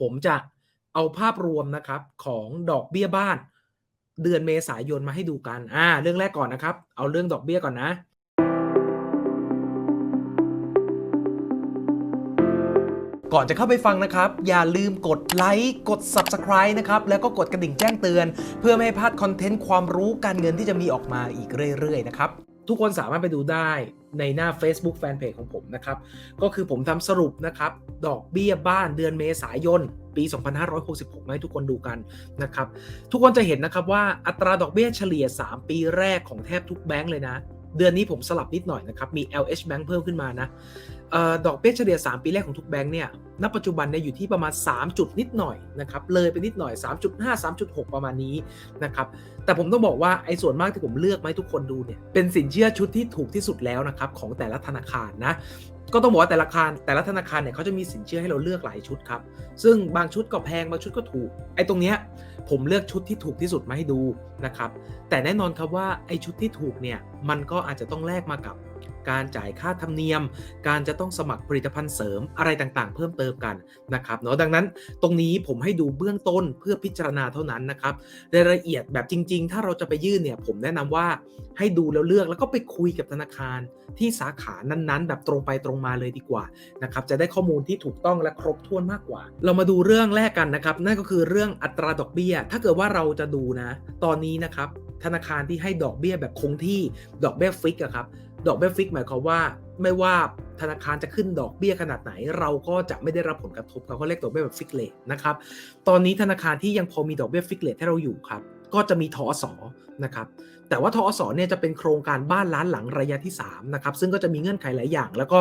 ผมจะเอาภาพรวมนะครับของดอกเบี้ยบ้านเดือนเมษายนมาให้ดูกันอ่าเรื่องแรกก่อนนะครับ เอาเรื่องดอกเบี้ยก่อนนะก่อนจะเข้าไปฟังนะครับ อย่าลืมกดไลค์กด Subscribe นะครับ แล้วก็กดกระดิ่งแจ้งเตือน เพื่อไม่ให้พลาดคอนเทนต์ความรู้การเงินที่จะมีออกมาอีกเรื่อย ๆ นะครับ ทุกคนสามารถไปดูได้ในหน้า Facebook Fanpage ของผมนะครับ ก็คือผมทำสรุปนะครับ ดอกเบี้ยบ้านเดือนเมษายน ปี 2566มาให้ทุกคนดูกันนะครับ ทุกคนจะเห็นนะครับว่าอัตราดอกเบี้ยเฉลี่ย 3 ปีแรกของแทบทุกแบงก์เลยนะ เดือนนี้ผมสลับนิดหน่อยนะครับ มี LH Bank เพิ่มขึ้นมานะออดอกเบี้ยเฉลี่ย 3 ปีแรกของทุกแบงค์เนี่ย ณ ปัจจุบันเนี่ยอยู่ที่ประมาณ 3 จุดนิดหน่อยนะครับ เลยไปนิดหน่อย 3.5 3.6 ประมาณนี้นะครับ แต่ผมต้องบอกว่าไอ้ส่วนมากที่ผมเลือกมาให้ทุกคนดูเนี่ย เป็นสินเชื่อชุดที่ถูกที่สุดแล้วนะครับของแต่ละธนาคารนะ ก็ต้องบอกว่าแต่ละธนาคารแต่ละธนาคารเนี่ยเขาจะมีสินเชื่อให้เราเลือกหลายชุดครับ ซึ่งบางชุดก็แพงบางชุดก็ถูก ไอ้ตรงเนี้ยผมเลือกชุดที่ถูกที่สุดมาให้ดูนะครับ แต่แน่นอนครับว่าไอ้ชุดที่ถูกเนี่ยมันก็อาจจะต้องแลกมากับ การจ่ายค่าธรรมเนียม การจะต้องสมัครผลิตภัณฑ์เสริมอะไรต่างๆ เพิ่มเติมกันนะครับเนาะดังนั้นตรงนี้ผมให้ดูเบื้องต้นเพื่อพิจารณาเท่านั้นนะครับรายละเอียดแบบจริง ๆ ถ้าเราจะไปยื่นเนี่ยผมแนะนำว่าให้ดูแล้วเลือกแล้วก็ไปคุยกับธนาคารที่สาขานั้นๆ แบบตรงไปตรงมาเลยดีกว่านะครับจะได้ข้อมูลที่ถูกต้องและครบถ้วนมากกว่า เรามาดูเรื่องแรกกันนะครับนั่นก็คือเรื่องอัตราดอกเบี้ย ถ้าเกิดว่าเราจะดูนะ ตอนนี้นะครับธนาคารที่ให้ดอกเบี้ยแบบคงที่ดอกเบี้ยฟิกอะครับ ดอกเบี้ยฟิกหมายความว่าไม่ว่าธนาคารจะขึ้นดอกเบี้ยขนาดไหน เราก็จะไม่ได้รับผลกระทบเขาก็เรียกดอกเบี้ยแบบฟิกเลทนะครับตอนนี้ธนาคารที่ยังพอมีดอกเบี้ยฟิกเลทให้เราอยู่ครับก็จะมีทอสนะครับแต่ว่าทอสเนี่ยจะเป็นโครงการบ้านล้านหลังระยะที่3นะครับซึ่งก็จะมีเงื่อนไขหลายอย่าง แล้วก็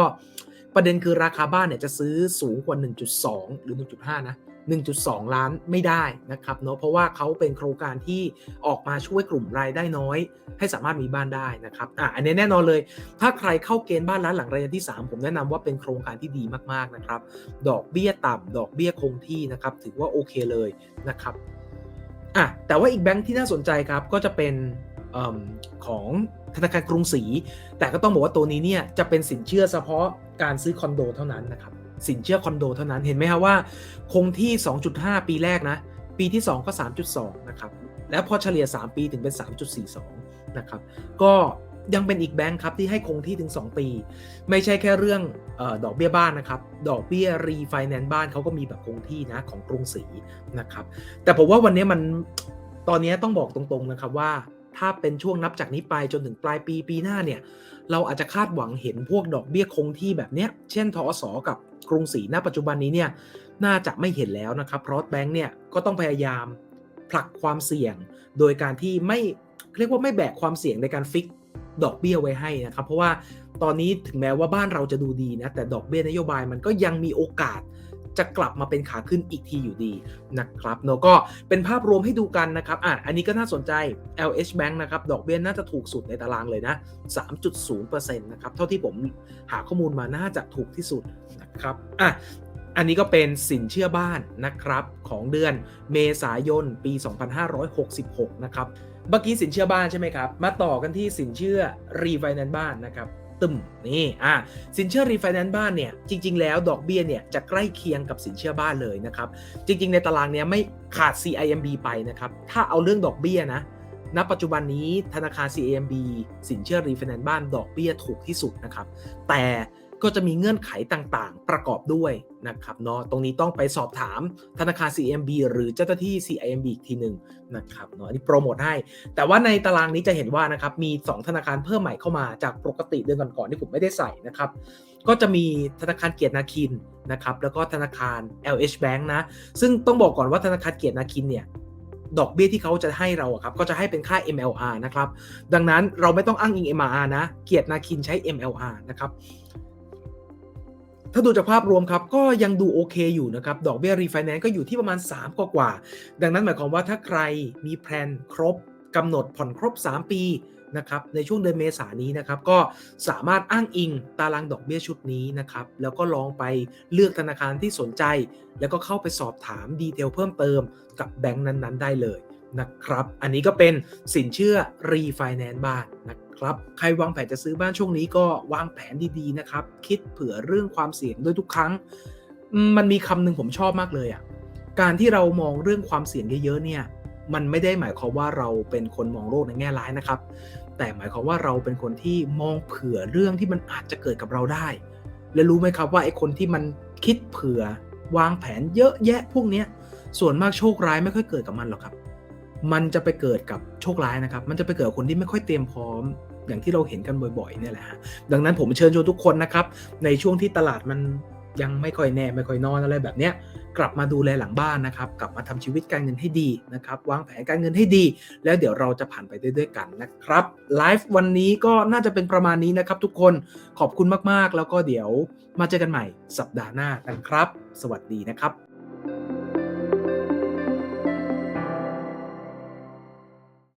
ประเด็นคือราคาบ้านเนี่ยจะซื้อสูงกว่า 1.2 หรือ 1.5 นะ 1.2 ล้านไม่ได้นะครับเนาะเพราะว่าเขาเป็นโครงการที่ออกมาช่วยกลุ่มรายได้น้อย ให้สามารถมีบ้านได้นะครับอะอันนี้แน่นอนเลย ถ้าใครเข้าเกณฑ์บ้านล้านหลังระยะที่ 3 ผมแนะนำว่าเป็นโครงการที่ดีมากๆนะครับ ดอกเบี้ยต่ำดอกเบี้ยคงที่นะครับถือว่าโอเคเลยนะครับอะแต่ว่าอีกแบงค์ที่น่าสนใจครับก็จะเป็นอของธนาคารกรุงศรีแต่ก็ต้องบอกว่าตัวนี้เนี่ยจะเป็นสินเชื่อเฉพาะการซื้อคอนโดเท่านั้นนะครับ สินเชื่อคอนโดเท่านั้นเห็นไหมครับว่าคงที่ 2.5 ปีแรกนะ ปีที่ 2 ก็ 3.2 นะครับ แล้วพอเฉลี่ย 3 ปีถึงเป็น 3.42 นะครับ ก็ยังเป็นอีกแบงค์ครับที่ให้คงที่ถึง 2 ปี ไม่ใช่แค่เรื่องออดอกเบี้ยบ้านนะครับ ดอกเบี้ยรีไฟแนนซ์บ้านเขาก็มีแบบคงที่นะของกรุงศรีนะครับ แต่ผมว่าวันนี้มันตอนนี้ต้องบอกตรงๆนะครับว่า ถ้าเป็นช่วงนับจากนี้ไปจนถึงปลายปีปีหน้าเนี่ย เราอาจจะคาดหวังเห็นพวกดอกเบี้ยคงที่แบบเนี้ย เช่นทอสกับกรุงศรีณปัจจุบันนี้เนี่ย น่าจะไม่เห็นแล้วนะครับ เพราะแบงก์เนี่ยก็ต้องพยายามผลักความเสี่ยง โดยการที่ไม่เรียกว่าไม่แบกความเสี่ยงในการฟิกดอกเบี้ยไว้ให้นะครับ เพราะว่าตอนนี้ถึงแม้ว่าบ้านเราจะดูดีนะ แต่ดอกเบี้ยนโยบายมันก็ยังมีโอกาส จะกลับมาเป็นขาขึ้นอีกทีอยู่ดีนะครับเนาะก็เป็นภาพรวมให้ดูกันนะครับอะอันนี้ก็น่าสนใจ LH Bank นะครับดอกเบี้ยน่าจะถูกสุดในตารางเลยนะ 3.0%นะครับเท่าที่ผมหาข้อมูลมาน่าจะถูกที่สุดนะครับอะอันนี้ก็เป็นสินเชื่อบ้านนะครับของเดือนเมษายนปี 2566 นะครับ เมื่อกี้สินเชื่อบ้านใช่ไหมครับ มาต่อกันที่สินเชื่อรีไฟแนนซ์บ้านนะครับ ตึมนี่อะสินเชื่อรีไฟแนนซ์บ้านเนี่ยจริง ๆ แล้วดอกเบี้ยเนี่ยจะใกล้เคียงกับสินเชื่อบ้านเลยนะครับ จริง ๆ ในตารางเนี้ยไม่ขาด CIMB ไปนะครับ ถ้าเอาเรื่องดอกเบี้ยนะณปัจจุบันนี้ธนาคาร CIMB สินเชื่อรีไฟแนนซ์บ้านดอกเบี้ยถูกที่สุดนะครับ แต่ ก็จะมีเงื่อนไขต่างๆ ประกอบด้วยนะครับเนาะตรงนี้ต้องไปสอบถามธนาคาร CMB หรือเจ้าหน้าที่ CIMB อีกทีหนึ่งนะครับเนาะอันนี้โปรโมทให้ แต่ว่าในตารางนี้จะเห็นว่านะครับมี 2 ธนาคารเพิ่มใหม่เข้ามาจากปกติเดือนก่อนๆที่ผมไม่ได้ใส่นะครับก็จะมีธนาคารเกียรตินาคินนะครับแล้วก็ธนาคาร LH Bank นะ ซึ่งต้องบอกก่อนว่าธนาคารเกียรตินาคินเนี่ยดอกเบี้ยที่เขาจะให้เราครับก็จะให้เป็นค่า MLR นะครับ ดังนั้นเราไม่ต้องอ้างอิง MRR นะ เกียรตินาคินใช้ MLR นะครับ ถ้าดูจากภาพรวมครับก็ยังดูโอเคอยู่นะครับดอกเบี้ยรีไฟแนนซ์ก็อยู่ที่ประมาณ 3 กว่ากว่า ดังนั้นหมายความว่าถ้าใครมีแพลนครบกำหนดผ่อนครบ 3 ปีนะครับในช่วงเดือนเมษานนี้นะครับก็สามารถอ้างอิงตารางดอกเบี้ยชุดนี้นะครับแล้วก็ลองไปเลือกธนาคารที่สนใจ แล้วก็เข้าไปสอบถามดีเทลเพิ่มเติมกับแบงก์นั้นๆ ได้เลยนะครับ อันนี้ก็เป็นสินเชื่อรีไฟแนนซ์บ้านนะครับ ใครวางแผนจะซื้อบ้านช่วงนี้ก็วางแผนดีๆนะครับ คิดเผื่อเรื่องความเสี่ยงด้วยทุกครั้ง มันมีคำหนึ่งผมชอบมากเลยอะ่ะ การที่เรามองเรื่องความเสี่ยงเยอะๆเนี่ย มันไม่ได้หมายความว่าเราเป็นคนมองโลกในแง่ร้ายนะครับ แต่หมายความว่าเราเป็นคนที่มองเผื่อเรื่องที่มันอาจจะเกิดกับเราได้ และรู้ไหมครับว่าไอ้คนที่มันคิดเผื่อวางแผนเยอะแยะพวกเนี้ย ส่วนมากโชคร้ายไม่ค่อยเกิดกับมันหรอกครับ มันจะไปเกิดกับโชคร้ายนะครับ มันจะไปเกิดคนที่ไม่ค่อยเตรียมพร้อมอย่างที่เราเห็นกันบ่อยๆเนี่ยแหละฮะดังนั้นผมเชิญชวนทุกคนนะครับ ในช่วงที่ตลาดมันยังไม่ค่อยแน่ไม่ค่อยนอนอะไรแบบเนี้ยกลับมาดูแลหลังบ้านนะครับ กลับมาทำชีวิตการเงินให้ดีนะครับ วางแผนการเงินให้ดี แล้วเดี๋ยวเราจะผ่านไปได้ด้วยกันนะครับไลฟ์วันนี้ก็น่าจะเป็นประมาณนี้นะครับ ทุกคนขอบคุณมากๆ แล้วก็เดี๋ยวมาเจอกันใหม่สัปดาห์หน้ากันครับ สวัสดีนะครับ